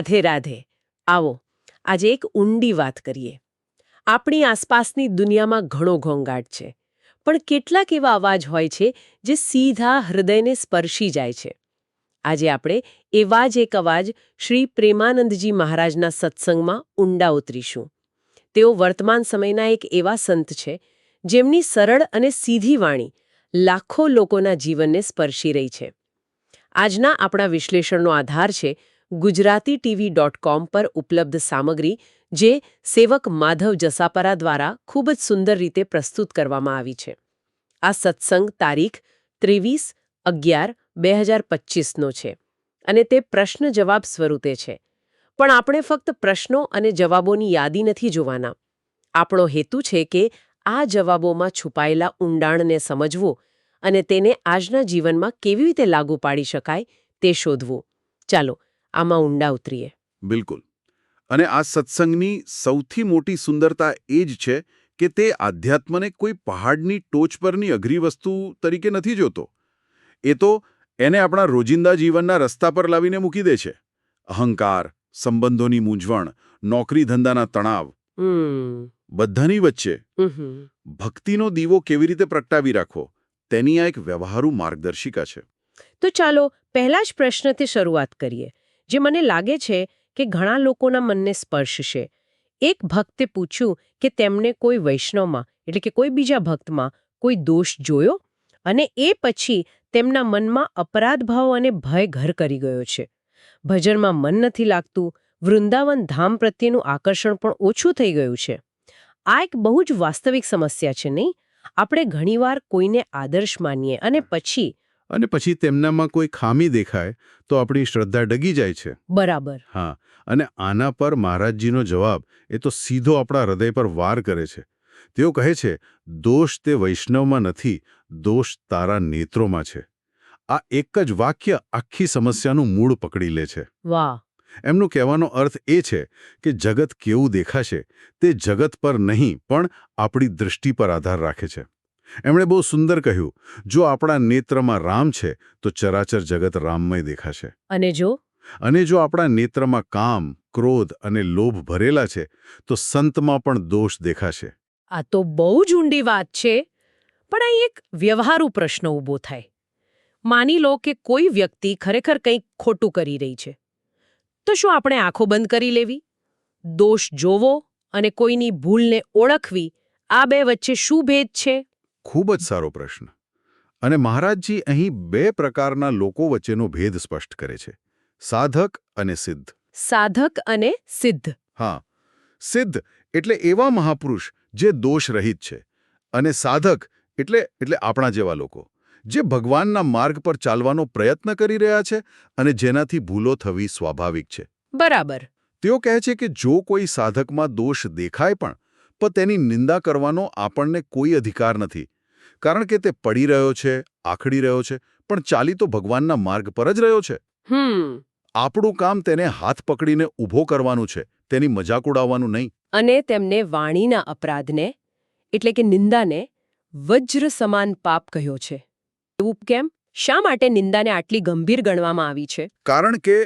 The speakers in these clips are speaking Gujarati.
રાધે રાધે. આવો, આજે એક ઊંડી વાત કરીએ. આપણી આસપાસની દુનિયામાં ઘણો ઘોંઘાટ છે, પણ કેટલાક એવા અવાજ હોય છે જે સીધા હૃદયને સ્પર્શી જાય છે. આજે આપણે એવા જ એક અવાજ શ્રી પ્રેમાનંદજી મહારાજના સત્સંગમાં ઊંડા ઉતરીશું. તેઓ વર્તમાન સમયના એક એવા સંત છે, જેમની સરળ અને સીધી વાણી લાખો લોકોના જીવનને સ્પર્શી રહી છે. આજના આપણા વિશ્લેષણનો આધાર છે ગુજરાતી ટીવી ડોટ કોમ પર ઉપલબ્ધ સામગ્રી, જે સેવક માધવ જસાપરા દ્વારા ખૂબ જ સુંદર રીતે પ્રસ્તુત કરવામાં આવી છે. આ સત્સંગ તારીખ ત્રેવીસ અગિયાર બે હજાર પચીસનો છે અને તે પ્રશ્ન જવાબ સ્વરૂપે છે. પણ આપણે ફક્ત પ્રશ્નો અને જવાબોની યાદી નથી જોવાના. આપણો હેતુ છે કે આ જવાબોમાં છુપાયેલા ઊંડાણને સમજવું અને તેને આજના જીવનમાં કેવી રીતે લાગુ પાડી શકાય તે શોધવું. ચાલો આમાં ઊંડા ઉતરીએ. બિલકુલ. અને આ સત્સંગની સૌથી મોટી સુંદરતા એ જ છે કે તે આધ્યાત્મને કોઈ પહાડની ટોચ પરની અઘરી વસ્તુ તરીકે નથી જોતો. એ તો એને આપણા રોજિંદા જીવનના રસ્તા પર લાવીને મૂકી દે છે. અહંકાર સંબંધોની મૂંઝવણ નોકરી ધંધાના તણાવ બધાની વચ્ચે ભક્તિનો દીવો કેવી રીતે પ્રગટાવી રાખવો તેની આ એક વ્યવહારુ માર્ગદર્શિકા છે. તો ચાલો પહેલા જ પ્રશ્નથી શરૂઆત કરીએ. જે મને લાગે છે કે ઘણા લોકોના મનને સ્પર્શશે. એક ભક્તે પૂછ્યું કે તેમને કોઈ વૈષ્ણવમાં, એટલે કે કોઈ બીજા ભક્તમાં કોઈ દોષ જોયો? અને એ પછી તેમના મનમાં અપરાધ ભાવ અને ભય ઘર કરી ગયો છે. ભજનમાં મન નથી લાગતું, વૃંદાવન ધામ પ્રત્યેનું આકર્ષણ પણ ઓછું થઈ ગયું છે. આ એક બહુ જ વાસ્તવિક સમસ્યા છે, નહીં? આપણે ઘણીવાર કોઈને આદર્શ માનીએ અને પછી અને પછી તેમનામાં કોઈ ખામી દેખાય તો આપણી શ્રદ્ધા ડગી જાય છે. બરાબર. હા અને આના પર મહારાજજીનો જવાબ એ તો સીધો આપણા હૃદય પર વાર કરે છે. તેઓ કહે છે દોષ તે વૈષ્ણવમાં નથી દોષ તારા નેત્રોમાં છે. આ એક જ વાક્ય આખી સમસ્યાનું મૂળ પકડી લે છે. વાહ. એમનું કહેવાનો અર્થ એ છે કે જગત કેવું દેખાશે તે જગત પર નહીં પણ આપણી દૃષ્ટિ પર આધાર રાખે છે. એમણે બહુ સુંદર કહ્યું જો આપણા નેત્રમાં રામ છે તો ચરાચર જગત રામમય દેખાશે. અને જો? અને જો આપણા નેત્રમાં કામ ક્રોધ અને લોભ ભરેલા છે તો સંતમાં પણ દોષ દેખાશે. આ તો બહુ જ ઊંડી વાત છે પણ અહીં એક વ્યવહારુ પ્રશ્ન ઊભો થાય. માની લો કે કોઈ વ્યક્તિ ખરેખર કંઈક ખોટું કરી રહી છે. તો શું આપણે આંખો બંધ કરી લેવી? દોષ જોવો અને કોઈની ભૂલને ઓળખવી આ બે વચ્ચે શું ભેદ છે? ખૂબ જ સારો પ્રશ્ન. અને મહારાજજી અહીં બે પ્રકારના લોકો વચ્ચેનો ભેદ સ્પષ્ટ કરે છે. સાધક અને સિદ્ધ. સાધક અને સિદ્ધ. હા. સિદ્ધ એટલે એવા મહાપુરુષ જે દોષ રહિત છે અને સાધક એટલે એટલે આપણા જેવા લોકો જે ભગવાનના માર્ગ પર ચાલવાનો પ્રયત્ન કરી રહ્યા છે અને જેનાથી ભૂલો થવી સ્વાભાવિક છે. બરાબર. તેઓ કહે છે કે જો કોઈ સાધકમાં દોષ દેખાય પણ પણ તેની નિંદા કરવાનો આપણને કોઈ અધિકાર નથી. કારણ કે તે પડી રહ્યો છે આખડી રહ્યો છે પણ ચાલી તો ભગવાનના માર્ગ પર જ રહ્યો છે. આપણું કામ તેને હાથ પકડીને ઊભો કરવાનું છે તેની મજાક ઉડાવવાનું નહીં. અને તેમને વાણીના અપરાધને એટલે કે નિંદાને વજ્ર સમાન પાપ કહ્યો છે. એવું કેમ? શા માટે નિંદાને આટલી ગંભીર ગણવામાં આવી છે? કારણ કે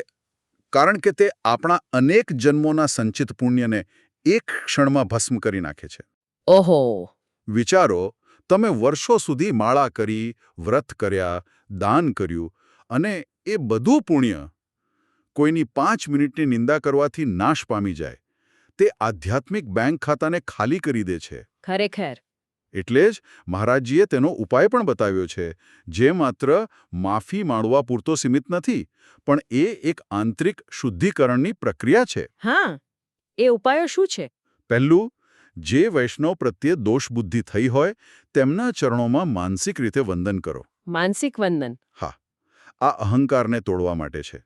કારણ કે તે આપણા અનેક જન્મોના સંચિત પુણ્યને એક ક્ષણમાં ભસ્મ કરી નાખે છે. ઓહો. વિચારો તમે વર્ષો સુધી માળા કરી વ્રત કર્યા દાન કર્યું અને એ બધું પુણ્ય કોઈની પાંચ મિનિટની નિંદા કરવાથી નાશ પામી જાય. તે આધ્યાત્મિક બેંક ખાતાને ખાલી કરી દે છે. ખરેખર. એટલે જ મહારાજજીએ તેનો ઉપાય પણ બતાવ્યો છે. જે માત્ર માફી માંડવા પૂરતો સીમિત નથી પણ એ એક આંતરિક શુદ્ધિકરણની પ્રક્રિયા છે. હા. એ ઉપાયો શું છે? પહેલું જે વૈષ્ણવ પ્રત્યે દોષબુદ્ધિ થઈ હોય તેમના ચરણોમાં માનસિક રીતે વંદન કરો. માનસિક વંદન. હા આ અહંકારને તોડવા માટે છે.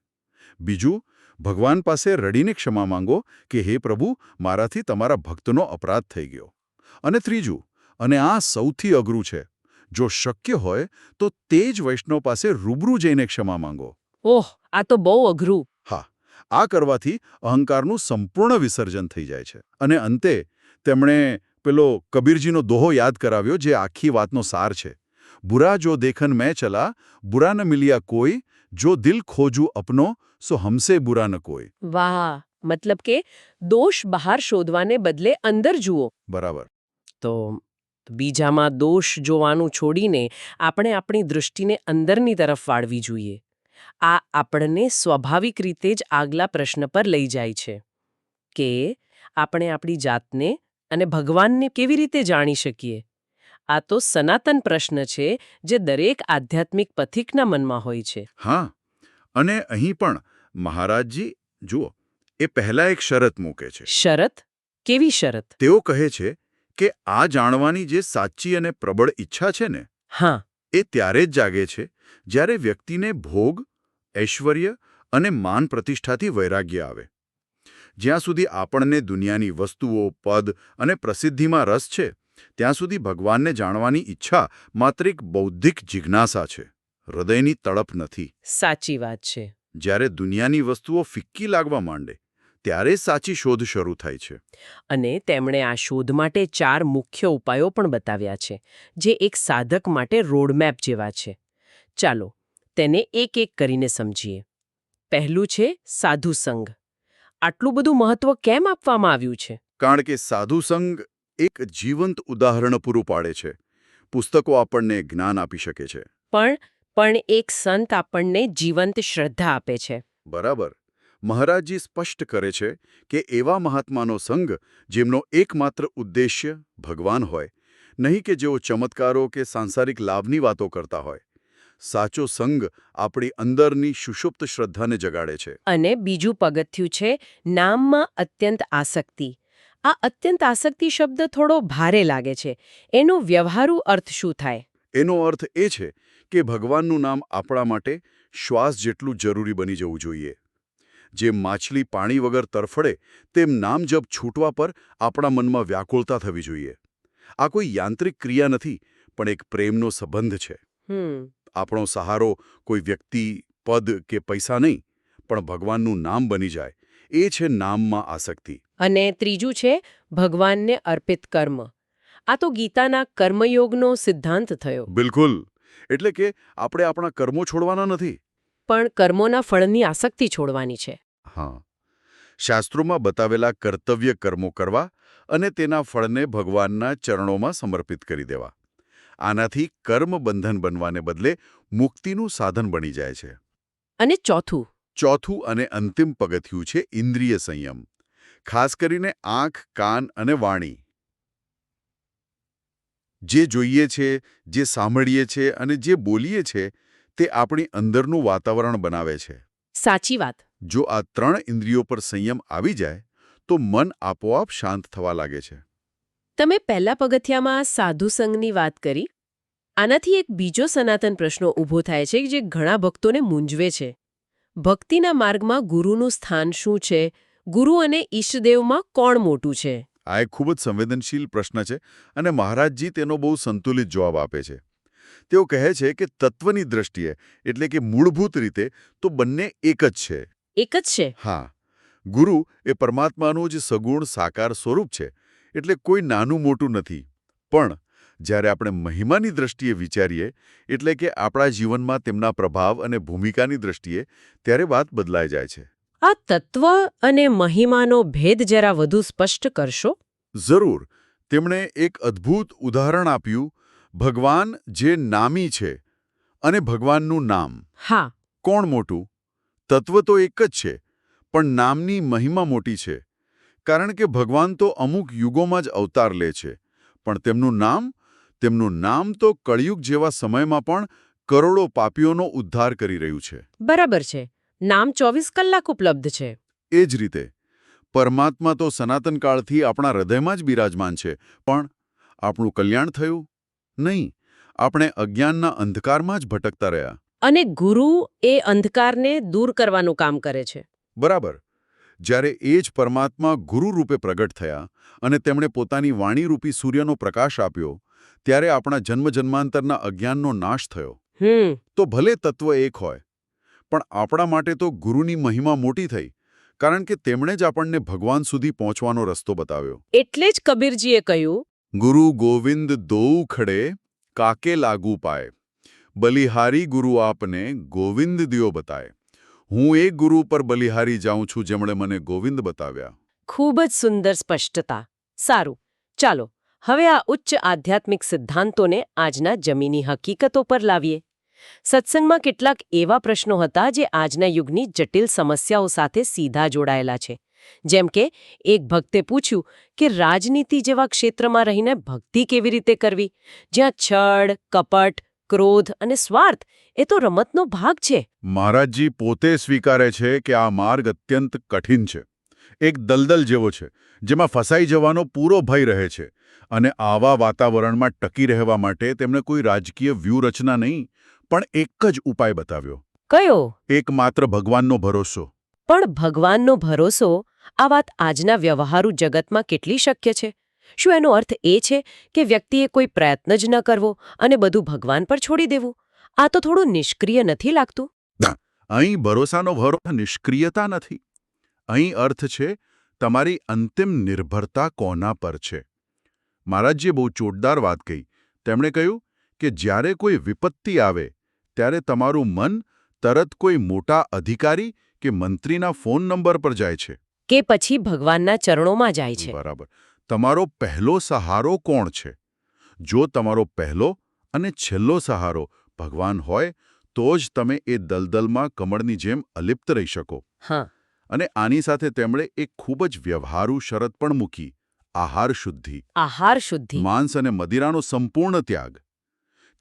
બીજું ભગવાન પાસે રડીને ક્ષમા માંગો કે હે પ્રભુ મારાથી તમારા ભક્તનો અપરાધ થઈ ગયો. અને ત્રીજું અને આ સૌથી અઘરું છે. જો શક્ય હોય તો તે જ વૈષ્ણવ પાસે રૂબરૂ જઈને ક્ષમા માંગો. ઓહ આ તો બહુ અઘરું. આ કરવાથી અહંકારનું સંપૂર્ણ વિસર્જન થઈ જાય છે. અને અંતે તેમણે પેલો કબીરજીનો દોહો યાદ કરાવ્યો જે આખી વાતનો સાર છે. બુરા જો દેખન મેં ચલા બુરા ન મિલિયા કોઈ જો દિલ ખોજું અપનો સો હમસે બુરા ન કોઈ. વાહ! મતલબ કે દોષ બહાર શોધવાને બદલે અંદર જુઓ. બરાબર. તો બીજામાં દોષ જોવાનું છોડીને આપણે આપણી દૃષ્ટિને અંદરની તરફ વાળવી જોઈએ. આ આપણને સ્વાભાવિક રીતે જ આગલા પ્રશ્ન પર લઈ જાય છે કે આપણે આપણી જાતને અને ભગવાનને કેવી રીતે જાણી શકીએ? આ તો સનાતન પ્રશ્ન છે જે દરેક આધ્યાત્મિક પથિકના મનમાં હોય છે. હા અને અહીં પણ મહારાજજી જુઓ એ પહેલા એક શરત મૂકે છે. શરત? કેવી શરત? તેઓ કહે છે કે આ જાણવાની જે સાચી અને પ્રબળ ઈચ્છા છે ને હા. એ ત્યારે જ જાગે છે જ્યારે વ્યક્તિને ભોગ ઐશ્વર્ય અને માન પ્રતિષ્ઠાથી વૈરાગ્ય આવે. જ્યાં સુધી આપણને દુનિયાની વસ્તુઓ પદ અને પ્રસિદ્ધિમાં રસ છે ત્યાં સુધી ભગવાનને જાણવાની ઈચ્છા માત્ર એક બૌદ્ધિક જિજ્ઞાસા છે હૃદયની તડપ નથી. સાચી વાત છે. જ્યારે દુનિયાની વસ્તુઓ ફિક્કી લાગવા માંડે ત્યારે સાચી શોધ શરૂ થાય છે. અને તેમણે આ શોધ માટે ચાર મુખ્ય ઉપાયો પણ બતાવ્યા છે જે એક સાધક માટે રોડમેપ જેવા છે. ચાલો તેને એક એક કરીને સમજીએ. પહેલું છે સાધુ સંઘ. આટલું બધું મહત્વ કેમ આપવામાં આવ્યું છે? કારણ કે સાધુ સંઘ એક જીવંત ઉદાહરણ પૂરું પાડે છે. પુસ્તકો આપણને જ્ઞાન આપી શકે છે. પણ પણ એક સંત આપણને જીવંત શ્રદ્ધા આપે છે. બરાબર. મહારાજજી સ્પષ્ટ કરે છે કે એવા મહાત્માનો સંઘ જેમનો એકમાત્ર ઉદ્દેશ્ય ભગવાન હોય નહીં કે જેઓ ચમત્કારો કે સાંસારિક લાભની વાતો કરતા હોય. સાચો સંઘ આપણી અંદરની સુષુપ્ત શ્રદ્ધાને જગાડે છે. અને બીજું પગથિયું છે નામમાં અત્યંત આસક્તિ. આ અત્યંત આસક્તિ શબ્દ થોડો ભારે લાગે છે. એનો વ્યવહારુ અર્થ શું થાય? એનો અર્થ એ છે કે ભગવાનનું નામ આપણા માટે શ્વાસ જેટલું જરૂરી બની જવું જોઈએ. જેમ માછલી પાણી વગર તરફડે તેમ નામ જપ છૂટવા પર આપણા મનમાં વ્યાકુળતા થવી જોઈએ. આ કોઈ યાંત્રિક ક્રિયા નથી પણ એક પ્રેમનો સંબંધ છે. આપણો સહારો કોઈ વ્યક્તિ પદ કે પૈસા નહીં પણ ભગવાનનું નામ બની જાય. એ છે નામમાં આસક્તિ. અને ત્રીજું છે ભગવાનને અર્પિત કર્મ. આ તો ગીતાના કર્મયોગનો સિદ્ધાંત થયો. બિલકુલ. એટલે કે આપણે આપણા કર્મો છોડવાના નથી. પણ કર્મોના ફળની આસક્તિ છોડવાની છે. હા. શાસ્ત્રોમાં બતાવેલા કર્તવ્ય કર્મો કરવા અને તેના ફળને ભગવાનના ચરણોમાં સમર્પિત કરી દેવા. આનાથી કર્મ બંધન બનવાને બદલે મુક્તિનું સાધન બની જાય છે. અને ચોથું. ચોથું અને અંતિમ પગથિયું છે ઇન્દ્રિય સંયમ. ખાસ કરીને આંખ કાન અને વાણી. જે જોઈએ છે જે સાંભળીએ છે અને જે બોલીએ છે તે આપણી અંદરનું વાતાવરણ બનાવે છે. સાચી વાત. જો આ ત્રણ ઇન્દ્રિયો પર સંયમ આવી જાય તો મન આપોઆપ શાંત થવા લાગે છે. તમે પહેલા પગથિયામાં સાધુ સંઘની વાત કરી. આનાથી એક બીજો સનાતન પ્રશ્નો ઊભો થાય છે જે ઘણા ભક્તોને મૂંઝવે છે. ભક્તિના માર્ગમાં ગુરુનું સ્થાન શું છે? ગુરુ અને ઈષ્ટદેવમાં કોણ મોટું છે? આ એક ખૂબ જ સંવેદનશીલ પ્રશ્ન છે અને મહારાજજી તેનો બહુ સંતુલિત જવાબ આપે છે. તેઓ કહે છે કે તત્વની દ્રષ્ટિએ એટલે કે મૂળભૂત રીતે તો બંને એક જ છે. એક જ છે? હા. ગુરુ એ પરમાત્માનું જ સગુણ સાકાર સ્વરૂપ છે એટલે કોઈ નાનું મોટું નથી. પણ જ્યારે આપણે મહિમાની દ્રષ્ટિએ વિચારીએ એટલે કે આપણા જીવનમાં તેમના પ્રભાવ અને ભૂમિકાની દ્રષ્ટિએ ત્યારે વાત બદલાઈ જાય છે. આ તત્વ અને મહિમાનો ભેદ જરા વધુ સ્પષ્ટ કરશો? જરૂર. તેમણે એક અદ્ભુત ઉદાહરણ આપ્યું ભગવાન જે નામી છે અને ભગવાનનું નામ. હા. કોણ મોટું? તત્વ તો એક જ છે પણ નામની મહિમા મોટી છે. કારણ કે ભગવાન તો અમુક યુગોમાં જ અવતાર લે છે પણ તેમનું નામ તેમનું નામ તો કળિયુગ જેવા સમયમાં પણ કરોડો પાપીઓનો ઉદ્ધાર કરી રહ્યું છે. બરાબર છે. નામ ચોવીસ કલાક ઉપલબ્ધ છે. એ જ રીતે પરમાત્મા તો સનાતન કાળથી આપણા હૃદયમાં જ બિરાજમાન છે પણ આપણું કલ્યાણ થયું? નહીં આપણે અજ્ઞાનના અંધકારમાં જ ભટકતા રહ્યા. અને ગુરુ એ અંધકારને દૂર કરવાનું કામ કરે છે. બરાબર. જ્યારે એ જ પરમાત્મા ગુરુ રૂપે પ્રગટ થયા અને તેમણે પોતાની વાણીરૂપી સૂર્યનો પ્રકાશ આપ્યો ત્યારે આપણા જન્મજન્માંતરના અજ્ઞાનનો નાશ થયો. તો ભલે તત્વ એક હોય પણ આપણા માટે તો ગુરુની મહિમા મોટી થઈ કારણ કે તેમણે જ આપણને ભગવાન સુધી પહોંચવાનો રસ્તો બતાવ્યો. એટલે જ કબીરજીએ કહ્યું ગુરુ ગોવિંદ દોઉ ખડે કાકે લાગુ પાય. બલિહારી ગુરુ આપને ગોવિંદ દિયો બતાય. હું એ ગુરુ પર બલિહારી જાઉં છું જેમણે મને ગોવિંદ બતાવ્યા. ખૂબ જ સુંદર સ્પષ્ટતા. સારું. ચાલો, હવે આ ઉચ્ચ આધ્યાત્મિક સિદ્ધાંતોને આજના જમીની હકીકતો પર લાવીએ. સત્સંગમાં કેટલાક એવા પ્રશ્નો હતા જે આજના યુગની જટિલ સમસ્યાઓ સાથે સીધા જોડાયેલા છે. જેમ કે એક ભક્તે પૂછ્યું કે રાજનીતિ જેવા ક્ષેત્રમાં રહીને ભક્તિ કેવી રીતે કરવી? જ્યાં છળ કપટ ક્રોધ અને સ્વાર્થ એ તો રમતનો ભાગ છે. મહારાજજી પોતે સ્વીકારે છે કે આ માર્ગ અત્યંત કઠિન છે. એક દલદલ જેવો છે જેમાં ફસાઈ જવાનો પૂરો ભય રહે છે અને આવા વાતાવરણમાં ટકી રહેવા માટે તેમણે કોઈ રાજકીય વ્યૂહરચના નહીં પણ એક જ ઉપાય બતાવ્યો. કયો? એકમાત્ર ભગવાનનો ભરોસો. પણ ભગવાનનો ભરોસો આ વાત આજના વ્યવહારુ જગતમાં કેટલી શક્ય છે? શું એનો અર્થ એ છે કે વ્યક્તિએ કોઈ પ્રયત્ન જ ન કરવો અને બધું ભગવાન પર છોડી દેવું? આ તો થોડું નિષ્ક્રિય નથી લાગતું. અહીં ભરોસાનો ભરો નિષ્ક્રિયતા નથી. અહીં અર્થ છે, તમારી અંતિમ નિર્ભરતા કોના પર છે? મહારાજજીએ બહુ ચોટદાર વાત કહી. તેમણે કહ્યું કે જ્યારે કોઈ વિપત્તિ આવે, ત્યારે તમારું મન તરત કોઈ મોટા અધિકારી કે મંત્રીના ફોન નંબર પર જાય છે? કે પછી ભગવાનના ચરણોમાં જાય છે? બરાબર. તમારો પહેલો સહારો કોણ છે? જો તમારો પહેલો અને છેલ્લો સહારો ભગવાન હોય તો જ તમે એ દલદલમાં કમળની જેમ અલિપ્ત રહી શકો. હા. અને આની સાથે તેમણે એક ખૂબ જ વ્યવહારુ શરત પણ મૂકી. આહાર શુદ્ધિ. આહાર શુદ્ધિ. માંસ અને મદિરાનો સંપૂર્ણ ત્યાગ.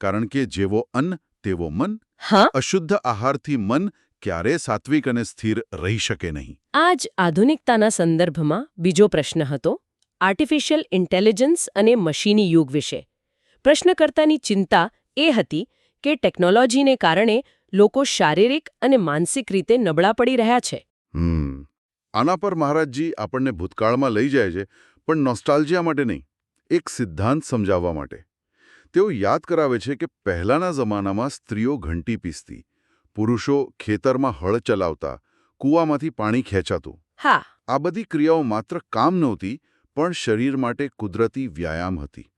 કારણ કે જેવો અન્ન તેવો મન. હા. અશુદ્ધ આહારથી મન ક્યારે સાત્વિક અને સ્થિર રહી શકે નહીં? આ જ આધુનિકતાના સંદર્ભમાં બીજો પ્રશ્ન હતો આર્ટિફિશિયલ ઇન્ટેલિજન્સ અને મશીની યુગ વિશે. પ્રશ્નકર્તાની ચિંતા એ હતી કે ટેકનોલોજીને કારણે લોકો શારીરિક અને માનસિક રીતે નબળા પડી રહ્યા છે. આના પર મહારાજજી આપણને ભૂતકાળમાં લઈ જાય છે પણ નોસ્ટાલ્જિયા માટે નહીં એક સિદ્ધાંત સમજાવવા માટે. તેઓ યાદ કરાવે છે કે પહેલાના જમાનામાં સ્ત્રીઓ ઘંટી પીસતી પુરુષો ખેતરમાં હળ ચલાવતા કૂવામાંથી પાણી ખેંચાતું. હા. આ બધી ક્રિયાઓ માત્ર કામ નહોતી પણ શરીર માટે કુદરતી વ્યાયામ હતી.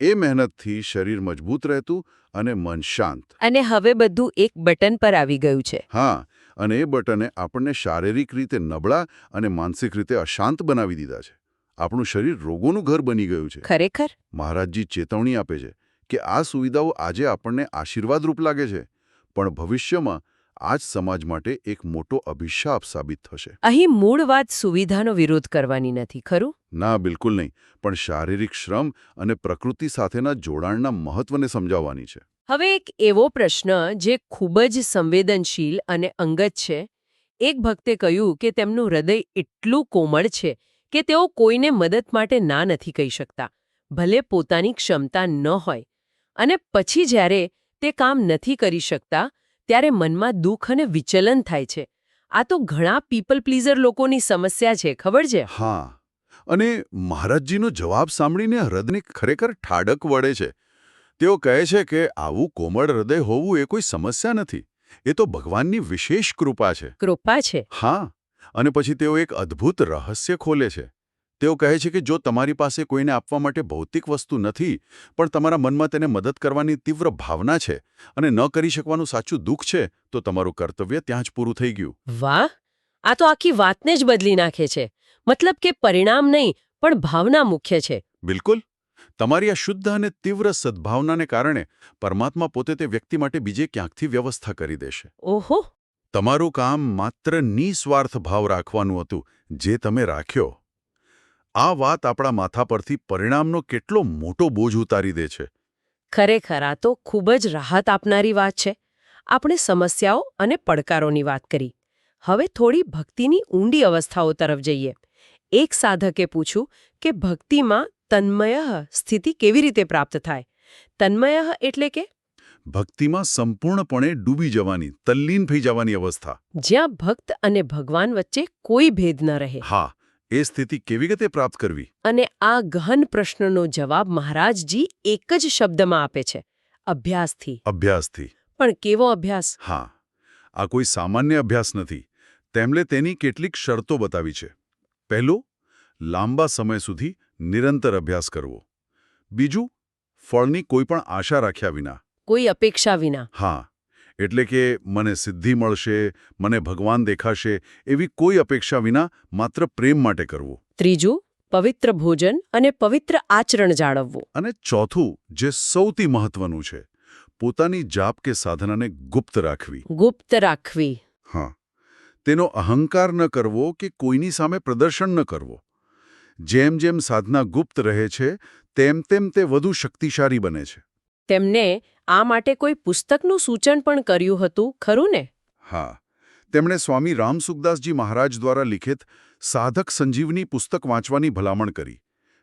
એ મહેનતથી શરીર મજબૂત રહેતું અને મન શાંત. અને હવે બધું એક બટન પર આવી ગયું છે. હા અને એ બટને આપણને શારીરિક રીતે નબળા અને માનસિક રીતે અશાંત બનાવી દીધા છે. આપણું શરીર રોગોનું ઘર બની ગયું છે. ખરેખર? મહારાજજી ચેતવણી આપે છે કે આ સુવિધાઓ આજે આપણને આશીર્વાદરૂપ લાગે છે. પણ ભવિષ્યમાં આ જ સમાજ માટે એક મોટો અભિશાપ સાબિત થશે. અહીં મૂળ વાત સુવિધાનો વિરોધ કરવાની નથી ખરું? ના બિલકુલ નહીં પણ શારીરિક શ્રમ અને પ્રકૃતિ સાથેના જોડાણના મહત્વને સમજાવવાની છે. હવે એક એવો પ્રશ્ન જે ખૂબ જ સંવેદનશીલ અને અંગત છે. એક ભક્તે કહ્યું કે તેમનું હૃદય એટલું કોમળ છે કે તેઓ કોઈને મદદ માટે ના નથી કહી શકતા ભલે પોતાની ક્ષમતા ન હોય. અને પછી જ્યારે તે કામ નથી કરી શકતા ત્યારે મનમાં દુઃખ અને વિચલન થાય છે. આ તો ઘણા પીપલ પ્લીઝર લોકોની સમસ્યા છે ખબર છે? હા. અને મહારાજજીનો જવાબ સાંભળીને હૃદયને ખરેખર ઠાડક વળે છે. તેઓ કહે છે કે આવું કોમળ હૃદય હોવું એ કોઈ સમસ્યા નથી. એ તો ભગવાનની વિશેષ કૃપા છે. કૃપા છે. હા. અને પછી તેઓ એક અદ્ભુત રહસ્ય ખોલે છે. તેઓ કહે છે કે જો તમારી પાસે કોઈને આપવા માટે ભૌતિક વસ્તુ નથી પણ તમારા મનમાં તેને મદદ કરવાની તીવ્ર ભાવના છે અને ન કરી શકવાનું સાચું દુઃખ છે તો તમારું કર્તવ્ય ત્યાં જ પૂરું થઈ ગયું. વાહ! આ તો આખી વાતને જ બદલી નાખે છે. મતલબ કે પરિણામ નહીં પણ ભાવના મુખ્ય છે. બિલકુલ. તમારી આ શુદ્ધ અને તીવ્ર સદ્ભાવનાને કારણે પરમાત્મા પોતે તે વ્યક્તિ માટે બીજે ક્યાંકથી વ્યવસ્થા કરી દેશે. ઓહો! તમારું કામ માત્ર નિસ્વાર્થ ભાવ રાખવાનું હતું જે તમે રાખ્યો. આ વાત આપણા માથા પરથી પરિણામનો કેટલો મોટો બોજ ઉતારી દે છે. ખરેખર આ તો ખૂબ જ રાહત આપનારી વાત છે. આપણે સમસ્યાઓ અને પડકારોની વાત કરી. હવે થોડી ભક્તિની ઊંડી અવસ્થાઓ તરફ જઈએ. એક સાધકે પૂછ્યું કે ભક્તિમાં તન્મય સ્થિતિ કેવી રીતે પ્રાપ્ત થાય? તન્મય એટલે કે? ભક્તિમાં સંપૂર્ણપણે ડૂબી જવાની તલ્લીન થઈ જવાની અવસ્થા. જ્યાં ભક્ત અને ભગવાન વચ્ચે કોઈ ભેદ ન રહે. હા એ સ્થિતિ કેવી રીતે પ્રાપ્ત કરવી? અને આ ગહન પ્રશ્નનો જવાબ મહારાજજી એક જ શબ્દમાં આપે છે અભ્યાસથી. અભ્યાસથી. પણ કેવો અભ્યાસ? હા આ કોઈ સામાન્ય અભ્યાસ નથી. તેમણે તેની કેટલીક શરતો બતાવી છે. પહેલું લાંબા સમય સુધી નિરંતર અભ્યાસ કરવો. બીજું ફળની કોઈ પણ આશા રાખ્યા વિના. કોઈ અપેક્ષા વિના. હા એટલે કે મને સિદ્ધિ મળશે મને ભગવાન દેખાશે એવી કોઈ અપેક્ષા વિના માત્ર પ્રેમ માટે કરવું. ત્રીજું પવિત્ર ભોજન અને પવિત્ર આચરણ જાળવવું. અને ચોથું જે સૌથી મહત્વનું છે પોતાની જાપ કે સાધનાને ગુપ્ત રાખવી. ગુપ્ત રાખવી. હા. તેનો અહંકાર ન કરવો કે કોઈની સામે પ્રદર્શન ન કરવો. જેમ જેમ સાધના ગુપ્ત રહે છે તેમ તેમ તે વધુ શક્તિશાળી બને છે. તેમને આ માટે કોઈ પુસ્તકનું સૂચન પણ કર્યું હતું ખરું ને? હા. તેમણે સ્વામી રામસુખદાસજી મહારાજ દ્વારા લિખિત સાધક સંજીવની પુસ્તક વાંચવાની ભલામણ કરી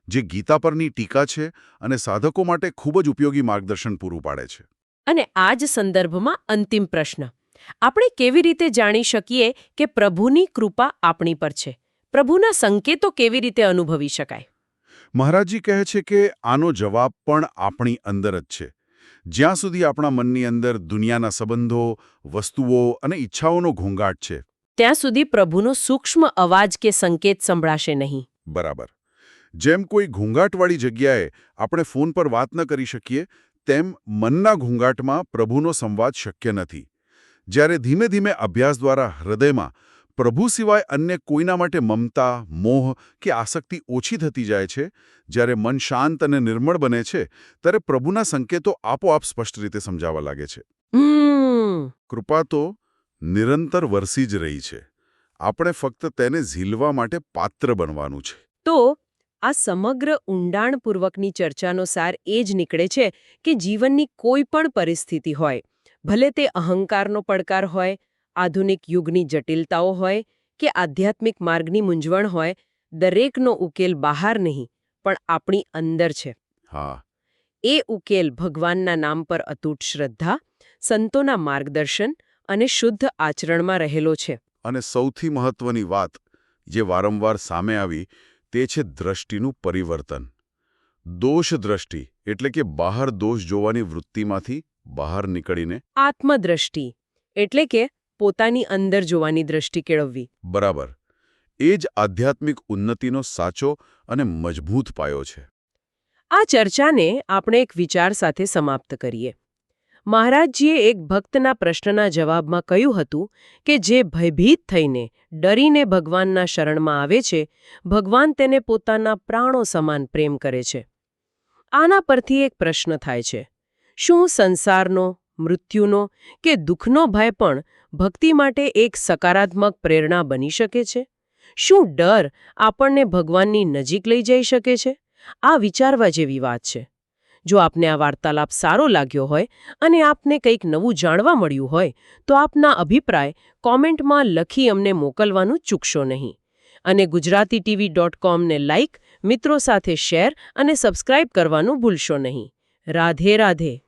જે ગીતા પરની ટીકા છે અને સાધકો માટે ખૂબ જ ઉપયોગી માર્ગદર્શન પૂરું પાડે છે. અને આ જ સંદર્ભમાં અંતિમ પ્રશ્ન. આપણે કેવી રીતે જાણી શકીએ કે પ્રભુની કૃપા આપણી પર છે? પ્રભુના સંકેતો કેવી રીતે અનુભવી શકાય? મહારાજજી કહે છે કે આનો જવાબ પણ આપણી અંદર જ છે. જ્યાં સુધી આપણા મનની અંદર દુનિયાના સંબંધો વસ્તુઓ અને ઈચ્છાઓનો ઘોંઘાટ છે. ત્યાં સુધી પ્રભુનો સૂક્ષ્મ અવાજ કે સંકેત સંભળાશે નહીં. બરાબર. જેમ કોઈ ઘોંઘાટવાળી જગ્યાએ આપણે ફોન પર વાત ન કરી શકીએ તેમ મનના ઘોંઘાટમાં પ્રભુનો સંવાદ શક્ય નથી. જ્યારે ધીમે ધીમે અભ્યાસ દ્વારા હૃદયમાં પ્રભુ સિવાય અન્ય કોઈના માટે મમતા મોહ કે આસક્તિ ઓછી થતી જાય છે? જ્યારે મન શાંત અને નિર્મળ બને છે ત્યારે પ્રભુના સંકેતો આપોઆપ સ્પષ્ટ રીતે સમજાવવા લાગે છે. કૃપા તો નિરંતર વરસી જ રહી છે. આપણે ફક્ત તેને ઝીલવા માટે પાત્ર બનવાનું છે. તો આ સમગ્ર ઊંડાણપૂર્વકની ચર્ચાનો સાર એ જ નીકળે છે કે જીવનની કોઈ પણ પરિસ્થિતિ હોય ભલે તે અહંકારનો પડકાર હોય આધુનિક યુગની જટિલતાઓ હોય કે આધ્યાત્મિક માર્ગની મૂંઝવણ હોય દરેકનો ઉકેલ બહાર નહીં પણ આપણી અંદર છે. હા. એ ઉકેલ ભગવાનના નામ પર અતૂટ શ્રદ્ધા સંતોના માર્ગદર્શન અને શુદ્ધ આચરણમાં રહેલો છે. અને સૌથી મહત્વની વાત જે વારંવાર સામે આવી તે છે દ્રષ્ટિનું પરિવર્તન. દોષ દ્રષ્ટિ એટલે કે બહાર દોષ જોવાની વૃત્તિમાંથી બહાર નીકળીને આત્મદ્રષ્ટિ એટલે કે પોતાની અંદર જોવાની દ્રષ્ટિ કેળવવી. બરાબર. એ જ આધ્યાત્મિક ઉન્નતિનો સાચો અને મજબૂત પાયો છે. આ ચર્ચાને આપણે એક વિચાર સાથે સમાપ્ત કરીએ. મહારાજજીએ એક ભક્તના પ્રશ્નના જવાબમાં કહ્યું હતું કે જે ભયભીત થઈને ડરીને ભગવાનના શરણમાં આવે છે ભગવાન તેને પોતાના પ્રાણો સમાન પ્રેમ કરે છે. આના પરથી એક પ્રશ્ન થાય છે. શું સંસારનો મૃત્યુનો કે દુઃખનો ભય પણ ભક્તિ માટે એક સકારાત્મક પ્રેરણા બની શકે છે? શું ડર આપણને ભગવાનની નજીક લઈ જઈ શકે છે? આ વિચારવા જેવી વાત છે. જો આપને આ વાર્તાલાપ સારો લાગ્યો હોય અને આપને કંઈક નવું જાણવા મળ્યું હોય, તો આપના અભિપ્રાય કોમેન્ટમાં લખી અમને મોકલવાનું ચૂકશો નહીં. અને ગુજરાતી ટીવી ડોટ કોમને લાઇક મિત્રો સાથે શેર અને સબસ્ક્રાઇબ કરવાનું ભૂલશો નહીં. રાધે રાધે.